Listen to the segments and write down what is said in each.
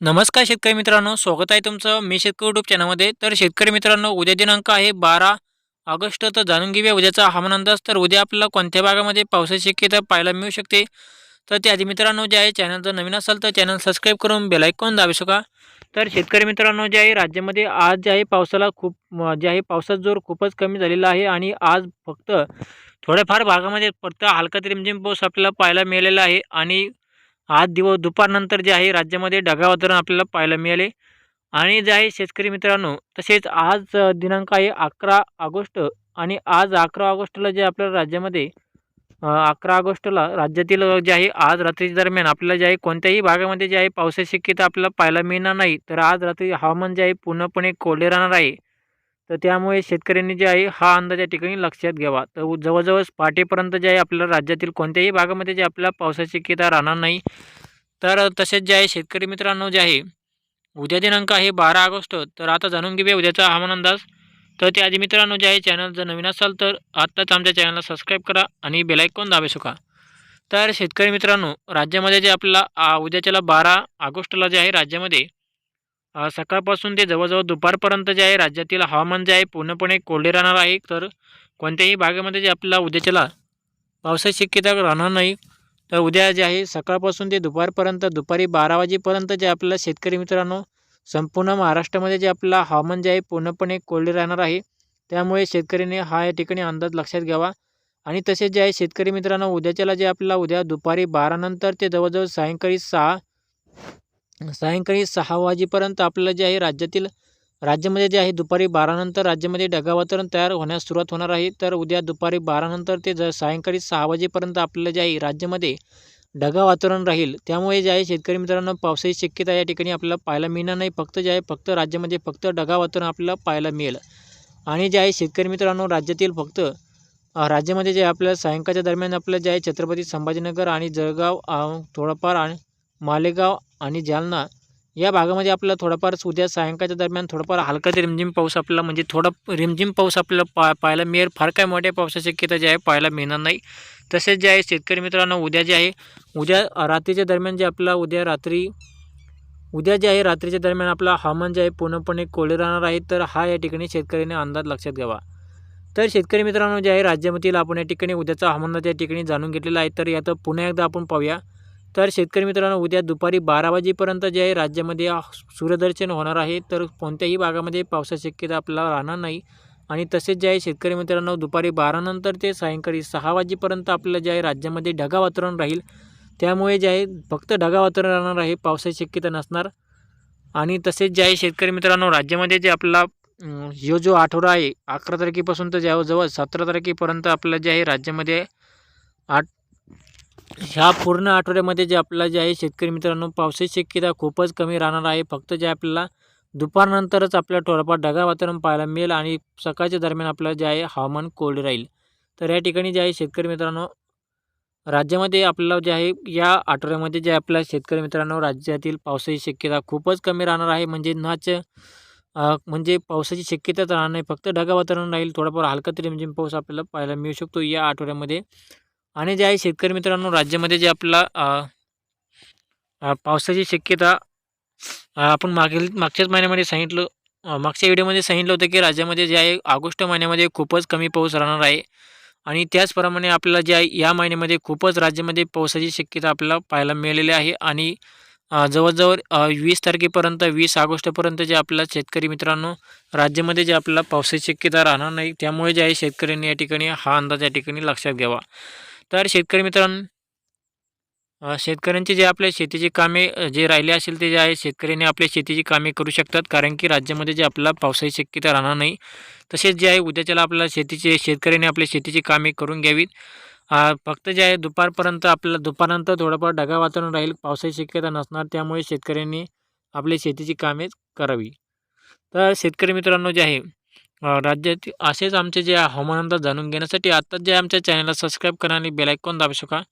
नमस्कार शेतकरी मित्रांनो स्वागत आहे तुमचं मी शेतकरी युट्यूब चॅनलमध्ये तर शेतकरी मित्रांनो उद्या दिनांक आहे बारा ऑगस्ट. तर जाणून घेऊया उद्याचा हवामान अंदाज. तर उद्या आपल्याला कोणत्या भागामध्ये पावसाची शक्यता पाहायला मिळू शकते? तर त्याआधी मित्रांनो जे आहे चॅनल जर नवीन असेल तर चॅनल सबस्क्राईब करून बेलायकॉन दाबू शका तर शेतकरी मित्रांनो जे आहे राज्यामध्ये आज जे आहे पावसाला खूप जे आहे पावसाचा जोर खूपच कमी झालेला आहे आणि आज फक्त थोड्याफार भागामध्ये फक्त हलका ते रिमझिम पाऊस आपल्याला पाहायला मिळालेला आहे. आणि आज दिवस दुपारनंतर जे आहे राज्यामध्ये ढगाळ वातावरण आपल्याला पाहायला मिळाले. आणि जे आहे शेतकरी मित्रांनो तसेच आज दिनांक आहे अकरा ऑगस्ट आणि आज अकरा ऑगस्टला जे आपल्या राज्यामध्ये अकरा ऑगस्टला राज्यातील जे आहे आज रात्रीच्या दरम्यान आपल्याला जे आहे कोणत्याही भागामध्ये जे आहे पावसाची शक्यता आपल्याला पाहायला मिळणार नाही. तर आज रात्री हवामान जे आहे पूर्णपणे कोरडे राहणार आहे. तर त्यामुळे शेतकऱ्यांनी जे आहे हा अंदाज या ठिकाणी लक्षात घ्यावा. तर जवळजवळ पहाटेपर्यंत जे आहे आपल्याला राज्यातील कोणत्याही भागामध्ये जे आपल्याला पावसाची शक्यता राहणार नाही. तर तसेच जे आहे शेतकरी मित्रांनो जे आहे उद्या दिनांक आहे बारा ऑगस्ट. तर आता जाणून घेऊया उद्याचा हवामान अंदाज. तर त्याआधी मित्रांनो जे आहे चॅनल जर नवीन असाल तर आत्ताच आमच्या चॅनलला सबस्क्राईब करा आणि बेलायकॉन दाबे शका तर शेतकरी मित्रांनो राज्यामध्ये जे आपला आ, उद्याच्याला बारा ऑगस्टला जे आहे राज्यामध्ये सकाळपासून ते जवळजवळ दुपारपर्यंत जे आहे राज्यातील हवामान जे आहे पूर्णपणे कोरडे राहणार आहे. तर कोणत्याही भागामध्ये जे आपल्याला उद्याच्याला पावसाची शक्यता राहणार नाही. तर उद्या जे आहे सकाळपासून ते दुपारपर्यंत दुपारी बारा वाजेपर्यंत जे आपल्याला शेतकरी मित्रांनो संपूर्ण महाराष्ट्रामध्ये जे आपला हवामान जे आहे पूर्णपणे कोरडे राहणार आहे. त्यामुळे शेतकऱ्याने हा या ठिकाणी अंदाज लक्षात घ्यावा. आणि तसेच जे आहे शेतकरी मित्रांनो उद्याच्याला जे आपल्याला उद्या दुपारी बारानंतर ते जवळजवळ सायंकाळी सहा सायंकाळी सहा वाजेपर्यंत आपल्याला जे आहे राज्यातील राज्यामध्ये जे आहे दुपारी बारानंतर राज्यामध्ये ढगाळ वातावरण तयार होण्यास सुरुवात होणार आहे. तर उद्या दुपारी बारानंतर ते ज सायंकाळी सहा वाजेपर्यंत आपल्याला जे आहे राज्यामध्ये ढगा वातावरण राहील त्यामुळे जे आहे शेतकरी मित्रांनो पावसाची शक्यता या ठिकाणी आपल्याला पाहायला मिळणार नाही. फक्त जे आहे फक्त राज्यामध्ये फक्त ढगा वातावरण आपल्याला पाहायला मिळेल. आणि जे आहे शेतकरी मित्रांनो राज्यातील फक्त राज्यामध्ये जे आपल्याला सायंकाळच्या दरम्यान आपलं जे आहे छत्रपती संभाजीनगर आणि जळगाव थोडंफार आणि मालेगाव आणि जालना या भागामध्ये आपल्याला थोडाफार उद्या सायंकाळच्या दरम्यान थोडाफार हलका ते रिमझिम पाऊस आपल्याला म्हणजे थोडा रिमझिम पाऊस आपल्याला पा पाहायला मिळेल. फार काय मोठ्या पावसाची शक्यता जे आहे पाहायला मिळणार नाही. तसेच जे आहे शेतकरी मित्रांनो उद्या जे आहे उद्या रात्रीच्या दरम्यान जे आपल्याला उद्या रात्री उद्या जे आहे रात्रीच्या दरम्यान आपला हवामान जे आहे पूर्णपणे कोरडे राहणार आहे तर हा या ठिकाणी शेतकऱ्याने अंदाज लक्षात घ्यावा. तर शेतकरी मित्रांनो जे आहे राज्यामधील आपण या ठिकाणी उद्याचा हवामान या ठिकाणी जाणून घेतलेला आहे तर यात पुन्हा एकदा आपण पाहूया. तर शेतकरी मित्रांनो उद्या दुपारी बारा वाजेपर्यंत जे आहे राज्यामध्ये सूर्यदर्शन होणार आहे. तर कोणत्याही भागामध्ये पावसाची शक्यता आपल्याला राहणार नाही. आणि तसेच जे आहे शेतकरी मित्रांनो दुपारी बारानंतर ते सायंकाळी सहा वाजेपर्यंत आपलं जे आहे राज्यामध्ये ढगा वातावरण राहील. त्यामुळे जे आहे फक्त ढगा वातावरण राहणार आहे पावसाची शक्यता नसणार. आणि तसेच जे आहे शेतकरी मित्रांनो राज्यामध्ये जे आपला यो जो आठवडा आहे अकरा तारखेपासून तर जवळ जवळ सतरा तारखेपर्यंत आपलं जे आहे राज्यामध्ये आठ ह्या पूर्ण आठवड्यामध्ये जे आपल्याला जे आहे शेतकरी मित्रांनो पावसाची शक्यता खूपच कमी राहणार आहे. फक्त जे आपल्याला दुपारनंतरच आपल्याला थोडंफार ढगाळ वातावरण पाहायला मिळेल आणि सकाळच्या दरम्यान आपल्याला जे आहे हवामान कोरडे राहील. तर या ठिकाणी जे आहे शेतकरी मित्रांनो राज्यामध्ये आपल्याला जे आहे या आठवड्यामध्ये जे आपल्या शेतकरी मित्रांनो राज्यातील पावसाची शक्यता खूपच कमी राहणार आहे. म्हणजे नाच म्हणजे पावसाची शक्यताच राहणार नाही. फक्त ढगा वातावरण राहील थोडाफार हलका तरी म्हणजे पाऊस आपल्याला पाहायला मिळू शकतो या आठवड्यामध्ये. आणि जे आहे शेतकरी मित्रांनो राज्यामध्ये जे आपला पावसाची शक्यता आपण मागील मागच्याच महिन्यामध्ये सांगितलं मागच्या व्हिडिओमध्ये सांगितलं होतं की राज्यामध्ये जे आहे ऑगस्ट महिन्यामध्ये खूपच कमी पाऊस राहणार आहे. आणि त्याचप्रमाणे आपल्याला जे आहे या महिन्यामध्ये खूपच राज्यामध्ये पावसाची शक्यता आपल्याला पाहायला मिळालेली आहे. आणि जवळजवळ वीस तारखेपर्यंत वीस ऑगस्टपर्यंत जे आपल्या शेतकरी मित्रांनो राज्यामध्ये जे आपल्याला पावसाची शक्यता राहणार नाही. त्यामुळे जे आहे शेतकऱ्यांनी या ठिकाणी हा अंदाज या ठिकाणी लक्षात घ्यावा. तर शेतकरी मित्रांनो शेतकऱ्यांचे जे आपल्या शेतीची कामे जे राहिले असेल ते जे आहे शेतकऱ्यांनी आपल्या शेतीची कामे करू शकतात. कारण की राज्यामध्ये जे आपला पावसाची शक्यता राहणार नाही तसेच जे आहे उद्याच्याला आपल्याला शेतीचे शेतकऱ्यांनी आपल्या शेतीची कामे करून घ्यावीत. फक्त जे आहे दुपारपर्यंत आपल्याला दुपारनंतर थोडंफार ढगाळ वातावरण राहील पावसाची शक्यता नसणार त्यामुळे शेतकऱ्यांनी आपली शेतीची कामे करावी. तर शेतकरी मित्रांनो जे आहे राज्यातील असेच आमचे जे हवामान अंदाज जाणून घेण्यासाठी आत्ताच जे आमच्या चॅनलला सबस्क्राईब करा आणि बेलायकॉन दाबू शका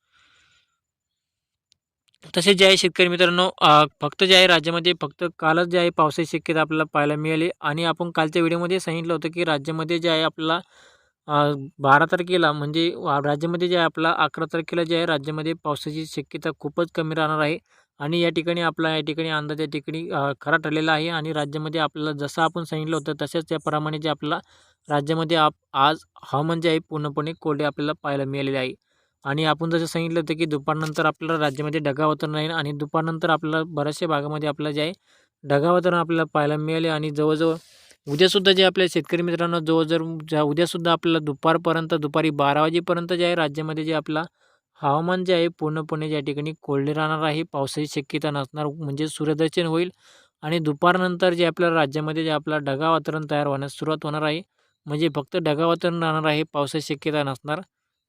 तसेच जे आहे शेतकरी मित्रांनो फक्त जे आहे राज्यामध्ये फक्त कालच जे आहे पावसाची शक्यता आपल्याला पाहायला मिळाली. आणि आपण कालच्या व्हिडिओमध्ये सांगितलं होतं की राज्यामध्ये जे आहे आपल्याला बारा तारखेला म्हणजे राज्यामध्ये जे आहे आपला अकरा तारखेला जे आहे राज्यामध्ये पावसाची शक्यता खूपच कमी राहणार आहे. आणि या ठिकाणी आपला या ठिकाणी अंदाज या ठिकाणी खरा ठरलेला आहे. आणि राज्यामध्ये आपल्याला जसं आपण सांगितलं होतं तसेच त्याप्रमाणे जे आपल्याला राज्यामध्ये आप आज हवामान जे आहे पूर्णपणे कोरडे आपल्याला पाहायला मिळालेले आहे. आणि आपण जसं सांगितलं होतं की दुपारनंतर आपल्याला राज्यामध्ये ढगाळ राहील आणि दुपारनंतर आपल्याला बऱ्याचशा भागामध्ये आपल्याला जे आहे ढगावतरण आपल्याला पाहायला मिळाले. आणि जवळजवळ उद्यासुद्धा जे आपल्या शेतकरी मित्रांनो जवळजवळ उद्यासुद्धा आपल्याला दुपारपर्यंत दुपारी बारा वाजेपर्यंत जे आहे राज्यामध्ये जे आपला हवामान जे आहे पूर्णपणे या ठिकाणी कोरडे राहणार आहे पावसाची शक्यता नसणार म्हणजे सूर्यदर्शन होईल आणि दुपारनंतर जे आपल्या राज्यामध्ये जे आपला ढगा वातावरण तयार होण्यास सुरुवात होणार आहे म्हणजे फक्त ढगा वातावरण राहणार आहे पावसाची शक्यता नसणार.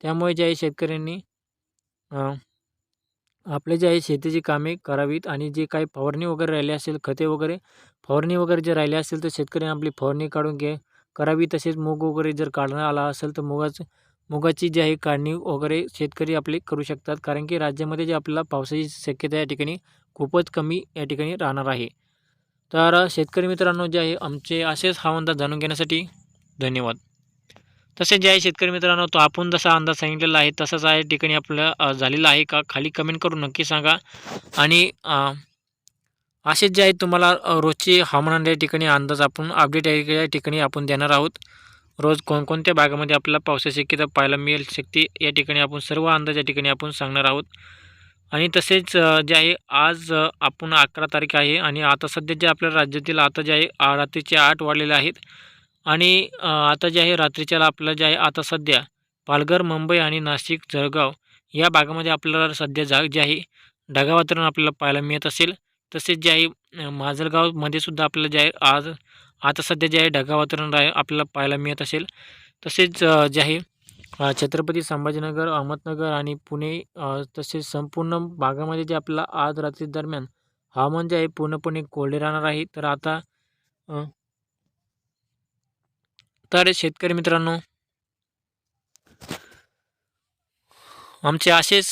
त्यामुळे जे आहे शेतकऱ्यांनी आपले जे आहे शेतीची कामे करावीत आणि जे काही फवारणी वगैरे राहिली असेल खते वगैरे फवारणी वगैरे जे राहिले असेल तर शेतकऱ्यांनी आपली फवारणी काढून घे करावी तसेच मूग वगैरे जर काढणं आला असेल तर मुगाचं मुगाची जी आहे काढणी वगैरे शेतकरी आपले करू शकतात. कारण की राज्यामध्ये जे आपल्याला पावसाची शक्यता या ठिकाणी खूपच कमी या ठिकाणी राहणार आहे. तर शेतकरी मित्रांनो जे आहे आमचे असेच हवामान जाणून घेण्यासाठी धन्यवाद. तसेच जे आहे शेतकरी मित्रांनो तो आपण जसा अंदाज सांगितलेला आहे तसाच आहे ठिकाणी आपलं झालेला आहे का? खाली कमेंट करून नक्की सांगा. आणि असेच जे आहे तुम्हाला रोजचे हवामान या ठिकाणी अंदाज आपण अपडेट या ठिकाणी आपण देणार आहोत. रोज कोणकोणत्या भागामध्ये आपल्याला पावसाची शक्यता पाहायला मिळेल शकते या ठिकाणी आपण सर्व अंदाज या ठिकाणी आपण सांगणार आहोत. आणि तसेच जे आहे आज आपण अकरा तारीख आहे आणि आता सध्या जे आपल्या राज्यातील आता जे आहे आ, रात्रीचे आठ वाढलेले आहेत. आणि आता जे आहे रात्रीच्याला आपल्याला जे आहे आता सध्या पालघर मुंबई आणि नाशिक जळगाव या भागामध्ये आपल्याला सध्या जा जे आहे ढगाळ वातावरण आपल्याला पाहायला मिळत असेल. तसेच जे आहे माजलगावमध्ये सुद्धा आपल्याला जे आहे आज आता सध्या जे आहे ढगा वातावरण आहे आपल्याला पाहायला मिळत असेल. तसेच जे आहे छत्रपती संभाजीनगर अहमदनगर आणि पुणे तसेच संपूर्ण भागामध्ये जे आपल्याला आज रात्री दरम्यान हवामान जे आहे पूर्णपणे कोरडे राहणार आहे. तर आता तर शेतकरी मित्रांनो आमचे असेच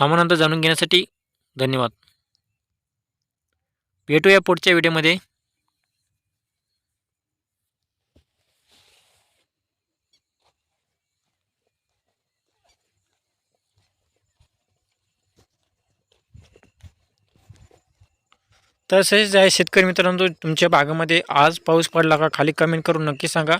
हवामान जाणून घेण्यासाठी धन्यवाद. भेटूया पुढच्या व्हिडिओमध्ये. तसेच आहे शेतकरी मित्रांनो तुमच्या भागामध्ये आज पाऊस पडला का खाली कमेंट करून नक्की सांगा.